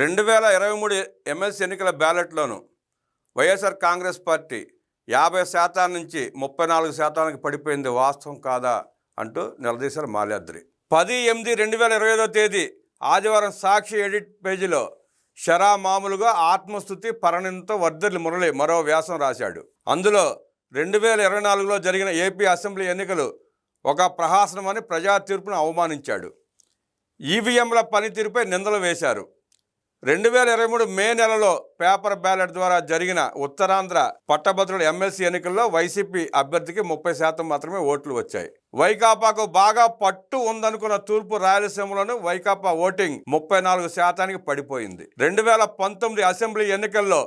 రెండు వేల ఇరవై మూడు ఎమ్మెల్సీ ఎన్నికల బ్యాలెట్లోనూ వైఎస్ఆర్ కాంగ్రెస్ పార్టీ యాభై శాతం నుంచి ముప్పై నాలుగు శాతానికి పడిపోయింది వాస్తవం కాదా అంటూ నిలదీశారు మాల్యాద్రి. పది ఎనిమిది రెండు వేల ఇరవై ఐదో తేదీ ఆదివారం సాక్షి ఎడిట్ పేజీలో షరా మామూలుగా ఆత్మస్థుతి పరణంతో వర్ధర్లి మురళి మరో వ్యాసం రాశాడు. అందులో రెండు వేల ఇరవై నాలుగులో జరిగిన ఏపీ అసెంబ్లీ ఎన్నికలు ఒక ప్రహాసనమని ప్రజా తీర్పును అవమానించాడు. ఈవీఎంల పనితీరుపై నిందలు వేశారు. రెండు వేల ఇరవై మూడు మే నెలలో పేపర్ బ్యాలెట్ ద్వారా జరిగిన ఉత్తరాంధ్ర పట్టభద్రుల ఎమ్మెల్సీ ఎన్నికల్లో వైసీపీ అభ్యర్థికి ముప్పై శాతం మాత్రమే ఓట్లు వచ్చాయి. వైకాపాకు బాగా పట్టు ఉందనుకున్న తూర్పు రాయలసీమలోను వైకాపా ఓటింగ్ ముప్పై నాలుగు శాతానికి పడిపోయింది. రెండు వేల పంతొమ్మిది అసెంబ్లీ ఎన్నికల్లో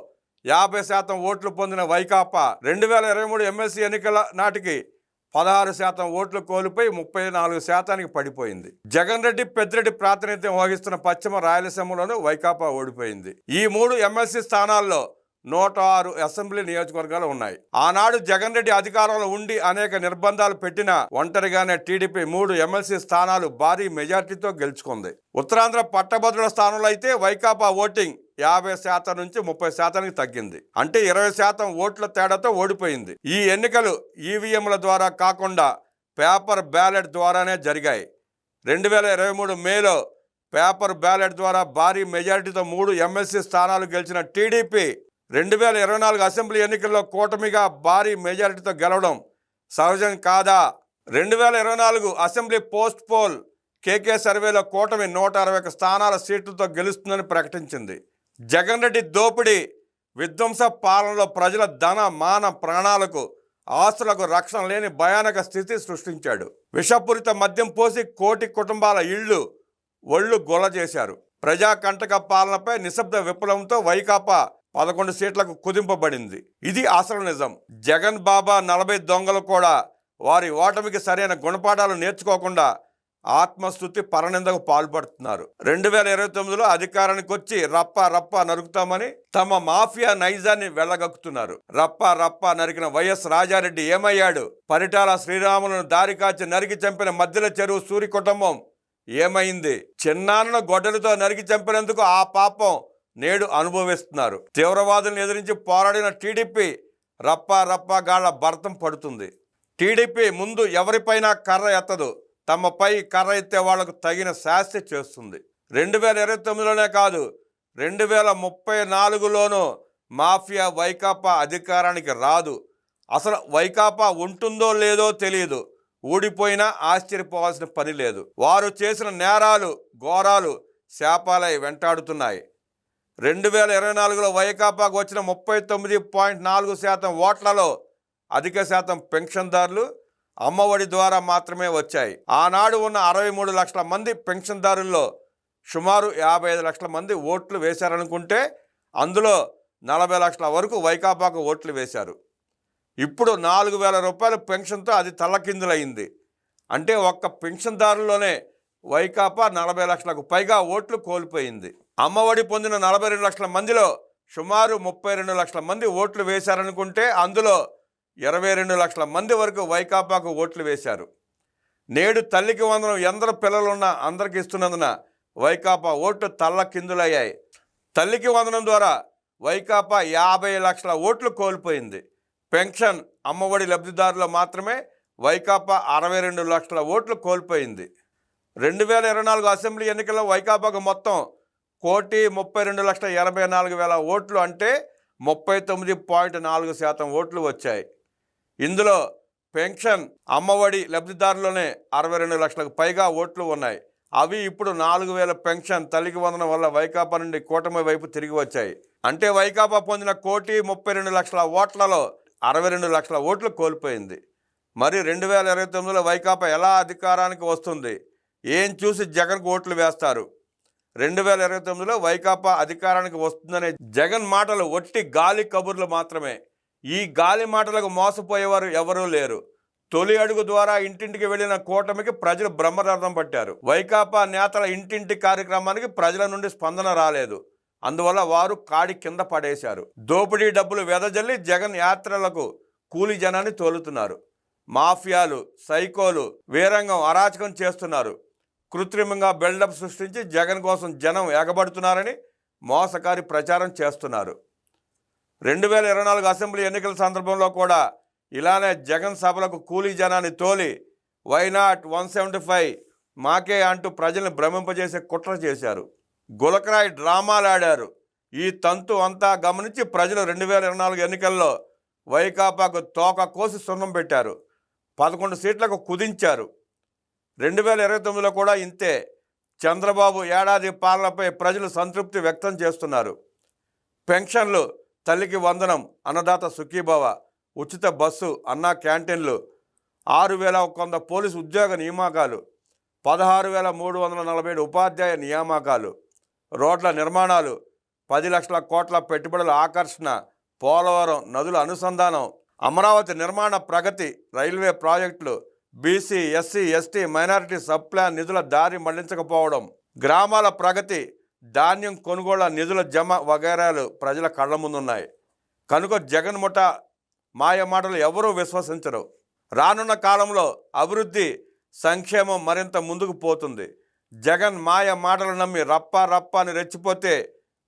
యాభై శాతం ఓట్లు పొందిన వైకాపా రెండు వేల ఇరవై మూడు ఎమ్మెల్సీ ఎన్నికల నాటికి పదహారు శాతం ఓట్లు కోల్పోయి ముప్పై నాలుగు శాతానికి పడిపోయింది. జగన్ రెడ్డి పెద్దిరెడ్డి ప్రాతినిధ్యం వహిస్తున్న పశ్చిమ రాయలసీమలోనూ వైకాపా ఓడిపోయింది. ఈ మూడు ఎమ్మెల్సీ స్థానాల్లో నూట ఆరు అసెంబ్లీ నియోజకవర్గాలు ఉన్నాయి. ఆనాడు జగన్ రెడ్డి అధికారంలో ఉండి అనేక నిర్బంధాలు పెట్టిన ఒంటరిగానే టీడీపీ మూడు ఎమ్మెల్సీ స్థానాలు భారీ మెజార్టీతో గెలుచుకుంది. ఉత్తరాంధ్ర పట్టభద్రుల స్థానంలో అయితే వైకాపా ఓటింగ్ యాభై శాతం నుంచి ముప్పై శాతానికి తగ్గింది. అంటే ఇరవై శాతం ఓట్ల తేడాతో ఓడిపోయింది. ఈ ఎన్నికలు ఈవీఎంల ద్వారా కాకుండా పేపర్ బ్యాలెట్ ద్వారానే జరిగాయి. రెండు వేల ఇరవై మూడు మేలో పేపర్ బ్యాలెట్ ద్వారా భారీ మెజారిటీతో మూడు ఎమ్మెల్సీ స్థానాలు గెలిచిన టీడీపీ రెండు వేల ఇరవై నాలుగు అసెంబ్లీ ఎన్నికల్లో కూటమిగా భారీ మెజారిటీతో గెలవడం సహజం కాదా? రెండు వేల ఇరవై నాలుగు అసెంబ్లీ పోస్ట్ పోల్ కేకే సర్వేలో కూటమి నూట అరవై ఒక స్థానాల సీట్లతో గెలుస్తుందని ప్రకటించింది. జగన్ రెడ్డి దోపిడీ విధ్వంస పాలనలో ప్రజల ధన మాన ప్రాణాలకు ఆస్తులకు రక్షణ లేని భయానక స్థితి సృష్టించాడు. విషపూరిత మద్యం పోసి కోటి కుటుంబాల ఇళ్ళు ఒళ్ళు గొల చేశారు. ప్రజాకంటక పాలనపై నిశ్శబ్ద విప్లవంతో వైకాపా పదకొండు సీట్లకు కుదింపబడింది. ఇది అసలు నిజం. జగన్ బాబా నలభై దొంగలు కూడా వారి ఓటమికి సరైన గుణపాఠాలు నేర్చుకోకుండా ఆత్మస్థుతి పరనిందకు పాల్పడుతున్నారు. రెండు వేల ఇరవై తొమ్మిదిలో అధికారానికి వచ్చి రప్ప రప్ప నరుకుతామని తమ మాఫియా నైజాన్ని వెళ్ళగక్కుతున్నారు. రప్ప రప్ప నరికిన వైఎస్ రాజారెడ్డి ఏమయ్యాడు? పరిటాల శ్రీరాములను దారి కాచి నరికి చంపిన మధ్యల చెరువు సూరి కుటుంబం ఏమైంది? చిన్నాన్నను గొడ్డలతో నరికి చంపినందుకు ఆ పాపం నేడు అనుభవిస్తున్నారు. తీవ్రవాదులను ఎదిరించి పోరాడిన టీడీపీ రప్ప రప్ప గాళ్ళ భర్తం పడుతుంది. టీడీపీ ముందు ఎవరిపైనా కర్ర ఎత్తదు. తమపై కర్ర ఎత్తే వాళ్ళకు తగిన శాస్తి చేస్తుంది. రెండు వేల ఇరవై తొమ్మిదిలోనే కాదు రెండు వేల ముప్పై నాలుగులోనూ మాఫియా వైకాపా అధికారానికి రాదు. అసలు వైకాపా ఉంటుందో లేదో తెలియదు ఊడిపోయినా ఆశ్చర్యపోవాల్సిన పని లేదు. వారు చేసిన నేరాలు ఘోరాలు శాపాలై వెంటాడుతున్నాయి. రెండు వేల ఇరవై నాలుగులో వైకాపాకు వచ్చిన ముప్పై తొమ్మిది పాయింట్ నాలుగు శాతం ఓట్లలో అధిక శాతం పెన్షన్దారులు అమ్మఒడి ద్వారా మాత్రమే వచ్చాయి. ఆనాడు ఉన్న అరవై మూడు లక్షల మంది పెన్షన్దారుల్లో సుమారు యాభై ఐదు లక్షల మంది ఓట్లు వేశారనుకుంటే అందులో నలభై లక్షల వరకు వైకాపాకు ఓట్లు వేశారు. ఇప్పుడు నాలుగు వేల రూపాయల పెన్షన్తో అది తల్లకిందులయ్యింది అంటే ఒక్క పెన్షన్దారుల్లోనే వైకాపా నలభై లక్షలకు పైగా ఓట్లు కోల్పోయింది. అమ్మఒడి పొందిన నలభై రెండు లక్షల మందిలో సుమారు ముప్పై రెండు లక్షల మంది ఓట్లు వేశారనుకుంటే అందులో ఇరవై రెండు లక్షల మంది వరకు వైకాపాకు ఓట్లు వేశారు. నేడు తల్లికి వందనం ఎందరు పిల్లలున్నా అందరికి ఇస్తున్నందున వైకాపా ఓట్లు తల్ల కిందులయ్యాయి. తల్లికి వందనం ద్వారా వైకాపా యాభై లక్షల ఓట్లు కోల్పోయింది. పెన్షన్ అమ్మఒడి లబ్ధిదారులు మాత్రమే వైకాపా అరవై రెండు లక్షల ఓట్లు కోల్పోయింది. రెండు వేల ఇరవై నాలుగు అసెంబ్లీ ఎన్నికల్లో వైకాపాకు మొత్తం కోటి ముప్పై రెండు లక్షల ఎనభై నాలుగు వేల ఓట్లు అంటే ముప్పై తొమ్మిది పాయింట్ నాలుగు శాతం ఓట్లు వచ్చాయి. ఇందులో పెన్షన్ అమ్మఒడి లబ్ధిదారులోనే అరవై రెండు లక్షలకు పైగా ఓట్లు ఉన్నాయి. అవి ఇప్పుడు నాలుగు వేల పెన్షన్ తల్లికి వందనం వల్ల వైకాపా నుండి కూటమి వైపు తిరిగి వచ్చాయి. అంటే వైకాపా పొందిన కోటి ముప్పై రెండు లక్షల ఓట్లలో అరవై రెండు లక్షల ఓట్లు కోల్పోయింది. మరి రెండు వేల ఇరవై తొమ్మిదిలో వైకాపా ఎలా అధికారానికి వస్తుంది? ఏం చూసి జగన్కు ఓట్లు వేస్తారు? రెండు వేల ఇరవై తొమ్మిదిలో వైకాపా అధికారానికి వస్తుందనే జగన్ మాటలు ఒట్టి గాలి కబుర్లు మాత్రమే. ఈ గాలి మాటలకు మోసపోయేవారు ఎవరూ లేరు. తొలి అడుగు ద్వారా ఇంటింటికి వెళ్ళిన కూటమికి ప్రజలు బ్రహ్మరథం పట్టారు. వైకాపా నేతల ఇంటింటి కార్యక్రమానికి ప్రజల నుండి స్పందన రాలేదు. అందువల్ల వారు కాడి కింద పడేశారు. దోపిడీ డబ్బులు వెదజల్లి జగన్ యాత్రలకు కూలి జనాన్ని తోలుతున్నారు. మాఫియాలు సైకోలు వీరంగం అరాచకం చేస్తున్నారు. కృత్రిమంగా బిల్డప్ సృష్టించి జగన్ కోసం జనం ఎగబడుతున్నారని మోసకారి ప్రచారం చేస్తున్నారు. రెండు వేల ఇరవై నాలుగు అసెంబ్లీ ఎన్నికల సందర్భంలో కూడా ఇలానే జగన్ సభలకు కూలీ జనాన్ని తోలి వైనాట్ వన్ సెవెంటీ ఫైవ్ మాకే అంటూ ప్రజల్ని భ్రమింపజేసే కుట్ర చేశారు. గులకరాయి డ్రామాలు ఆడారు. ఈ తంతు అంతా గమనించి ప్రజలు రెండు వేల ఇరవై నాలుగు ఎన్నికల్లో వైకాపాకు తోక కోసి సున్నం పెట్టారు. పదకొండు సీట్లకు కుదించారు. రెండు వేల ఇరవై తొమ్మిదిలో కూడా ఇంతే. చంద్రబాబు ఏడాది పాలనపై ప్రజలు సంతృప్తి వ్యక్తం చేస్తున్నారు. పెన్షన్లు తల్లికి వందనం అన్నదాత సుఖీభవ ఉచిత బస్సు అన్నా క్యాంటీన్లు ఆరు వేల కొంద పోలీసు ఉద్యోగ నియామకాలు పదహారు వేల మూడు వందల నలభై ఏడు ఉపాధ్యాయ నియామకాలు రోడ్ల నిర్మాణాలు పది లక్షల కోట్ల పెట్టుబడుల ఆకర్షణ పోలవరం నదుల అనుసంధానం అమరావతి నిర్మాణ ప్రగతి రైల్వే ప్రాజెక్టులు BC SC ST minority sub plan నిధుల దారి మళ్ళించకపోవడం గ్రామాల ప్రగతి ధాన్యం కొనుగోళ్ళ నిధుల జమ వగైరాలు ప్రజల కళ్ళ ముందున్నాయి. కనుక జగన్ ముఠ మాయ మాటలు ఎవరూ విశ్వసించరు. రానున్న కాలంలో అభివృద్ధి సంక్షేమం మరింత ముందుకు పోతుంది. జగన్ మాయ మాటలు నమ్మి రప్ప రప్ప అని రెచ్చిపోతే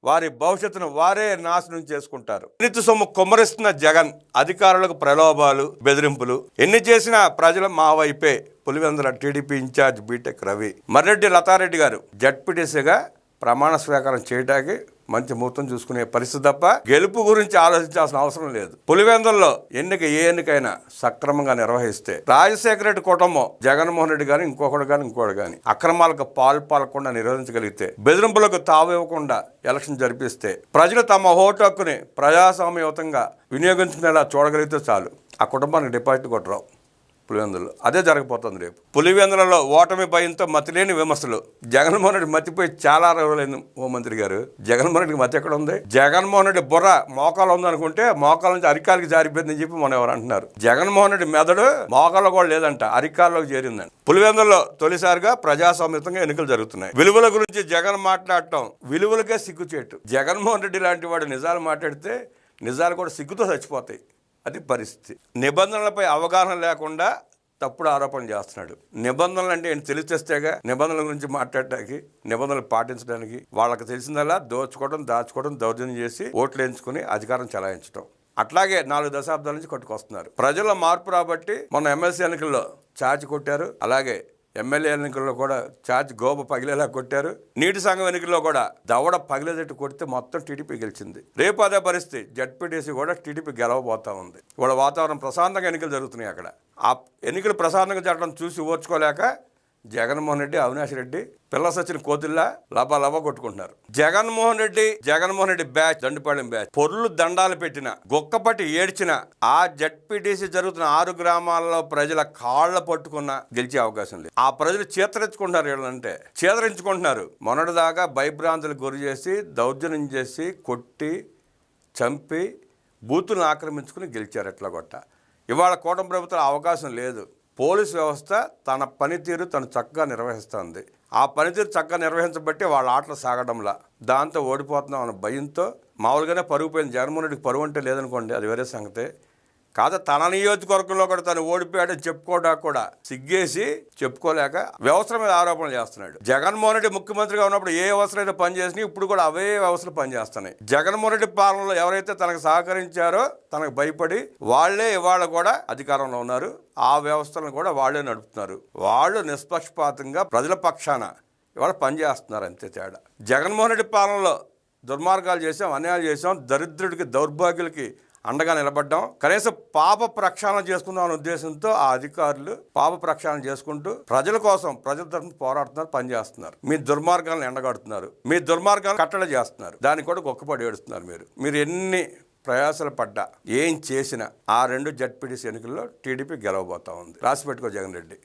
వారి భవిష్యత్తును వారే నాశనం చేసుకుంటారు. నీతి సొమ్ము కుమ్మరిస్తున్న జగన్ అధికారులకు ప్రలోభాలు బెదిరింపులు. ఎన్ని చేసినా ప్రజలు మా వైపే. Pulivendula TDP incharge BTech Ravi. Marreddy Latha Reddy గారు జడ్పీటీసీగా ప్రమాణ స్వీకారం చేయడానికి మంచి ముహూర్తం చూసుకునే పరిస్థితి తప్ప గెలుపు గురించి ఆలోచించాల్సిన అవసరం లేదు. పులివెందుల్లో ఎన్నిక ఏ ఎన్నికైనా సక్రమంగా నిర్వహిస్తే రాజశేఖర రెడ్డి కుటుంబం జగన్మోహన్ రెడ్డి గాని ఇంకొకటి కానీ ఇంకోటి కానీ అక్రమాలకు పాల్పాలకుండా నిరోధించగలిగితే బెదిరింపులకు తావు ఇవ్వకుండా ఎలక్షన్ జరిపిస్తే ప్రజలు తమ ఓటు హక్కుని ప్రజాస్వామ్యయుతంగా వినియోగించుకునేలా చూడగలిగితే చాలు. ఆ కుటుంబానికి డిపాజిట్ కొట్టరావు పులివెందులు. అదే జరగబోతుంది రేపు. పులివెందులలో ఓటమి భయంతో మతిలేని విమర్శలు. జగన్మోహన్ రెడ్డి మతిపోయి చాలా రోజులైంది హోంమంత్రి గారు. జగన్మోహన్ రెడ్డికి మతి ఎక్కడ ఉంది జగన్మోహన్ రెడ్డి బుర్ర మోకాలు ఉందనుకుంటే మోకాల నుంచి అరికాలకి జారిపోయిందని చెప్పి మనం ఎవరు అంటున్నారు? జగన్మోహన్ రెడ్డి మెదడు మోకాల్లో కూడా లేదంట అరికాల్లోకి చేరిందండి పులివెందుల్లో తొలిసారిగా ప్రజాస్వామ్యతంగా ఎన్నికలు జరుగుతున్నాయి. విలువల గురించి జగన్ మాట్లాడటం విలువలకే సిగ్గుచేటు. జగన్మోహన్ రెడ్డి లాంటి వాడు నిజాలు మాట్లాడితే నిజాలు కూడా సిగ్గుతో చచ్చిపోతాయి. అది పరిస్థితి. నిబంధనలపై అవగాహన లేకుండా తప్పుడు ఆరోపణలు చేస్తున్నాడు. నిబంధనలు అంటే ఏంటి? తెలిసేస్తేగా నిబంధనల గురించి మాట్లాడటానికి నిబంధనలు పాటించడానికి వాళ్ళకి తెలిసిందల్లా దోచుకోవడం దాచుకోవడం దౌర్జన్యం చేసి ఓట్లు ఎంచుకుని అధికారం చలాయించడం అట్లాగే నాలుగు దశాబ్దాల నుంచి కొట్టుకొస్తున్నారు. ప్రజల మార్పు రాబట్టి మొన్న ఎమ్మెల్సీ ఎన్నికల్లో చాచి కొట్టారు. అలాగే ఎమ్మెల్యే ఎన్నికల్లో కూడా ఛార్జ్ గోప పగిలేలా కొట్టారు. నీటి సంఘం ఎన్నికల్లో కూడా దవడ పగిలేదట్టు కొడితే మొత్తం టీడీపీ గెలిచింది. రేపు అదే పరిస్థితి. జడ్పీటీసీ కూడా టీడీపీ గెలవబోతా ఉంది. వాళ్ళ వాతావరణం ప్రశాంతంగా ఎన్నికలు జరుగుతున్నాయి అక్కడ. ఆ ఎన్నికలు ప్రశాంతంగా జరగడం చూసి ఓర్చుకోలేక జగన్మోహన్ రెడ్డి అవినాష్ రెడ్డి పిల్ల సచిన కోతుల్లా లబా లబా కొట్టుకుంటున్నారు. Jaganmohan Reddy Jaganmohan Reddy batch Dandupalyam batch. పొర్లు దండాలు పెట్టిన గొక్కపట్టి ఏడ్చిన ఆ జడ్పీటీసీ జరుగుతున్న ఆరు గ్రామాల్లో ప్రజల కాళ్ళ పట్టుకున్న గెలిచే అవకాశం లేదు. ఆ ప్రజలు చేతరించుకుంటున్నారు వీళ్ళంటే. చేతరించుకుంటున్నారు. మొన్నటిదాకా భయభ్రాంతులకు గురి చేసి దౌర్జన్యం చేసి కొట్టి చంపి బూతులను ఆక్రమించుకుని గెలిచారు ఎట్లా కొట్ట ఇవాళ కూటమి ప్రభుత్వం అవకాశం లేదు. పోలీస్ వ్యవస్థ తన పనితీరు తను చక్కగా నిర్వహిస్తుంది. ఆ పనితీరు చక్కగా నిర్వహించబట్టి వాళ్ళ ఆటలు సాగడంలా. దాంతో ఓడిపోతున్నాం అన్న భయంతో మామూలుగానే పరుగు పోయింది జగన్మోహన్ రెడ్డికి పరుగు అంటే లేదనుకోండి అది వేరే సంగతే. కాదు తన నియోజకవర్గంలో కూడా తను ఓడిపోయాడని చెప్పుకోవడానికి కూడా సిగ్గేసి చెప్పుకోలేక వ్యవస్థల మీద ఆరోపణలు చేస్తున్నాడు. జగన్మోహన్ రెడ్డి ముఖ్యమంత్రిగా ఉన్నప్పుడు ఏ వ్యవస్థలైతే పనిచేసినాయి ఇప్పుడు కూడా అవే వ్యవస్థలు పనిచేస్తున్నాయి. జగన్మోహన్ రెడ్డి పాలనలో ఎవరైతే తనకు సహకరించారో తనకు భయపడి వాళ్ళే ఇవాళ కూడా అధికారంలో ఉన్నారు. ఆ వ్యవస్థలను కూడా వాళ్ళే నడుపుతున్నారు. వాళ్ళు నిష్పక్షపాతంగా ప్రజల పక్షాన ఇవాళ పనిచేస్తున్నారు అంతే తేడా. జగన్మోహన్ రెడ్డి పాలనలో దుర్మార్గాలు చేసాం అన్యాయాలు చేసాం దరిద్రుడికి దౌర్భాగ్యులకి అండగా నిలబడ్డాం. కనీసం పాప ప్రక్షాళన చేసుకుందాం అనే ఉద్దేశంతో ఆ అధికారులు పాప ప్రక్షాళన చేసుకుంటూ ప్రజల కోసం ప్రజల తరఫున పోరాడుతున్నారు పనిచేస్తున్నారు మీ దుర్మార్గాలను ఎండగడుతున్నారు. మీ దుర్మార్గాలను కట్టడి చేస్తున్నారు. దానికి కూడా గొక్కపడి ఏడుస్తున్నారు మీరు. మీరు ఎన్ని ప్రయాసాలు పడ్డా ఏం చేసినా ఆ రెండు జడ్పీటీసీ ఎన్నికల్లో టీడీపీ గెలవబోతా ఉంది. రాసి పెట్టుకో జగన్ రెడ్డి.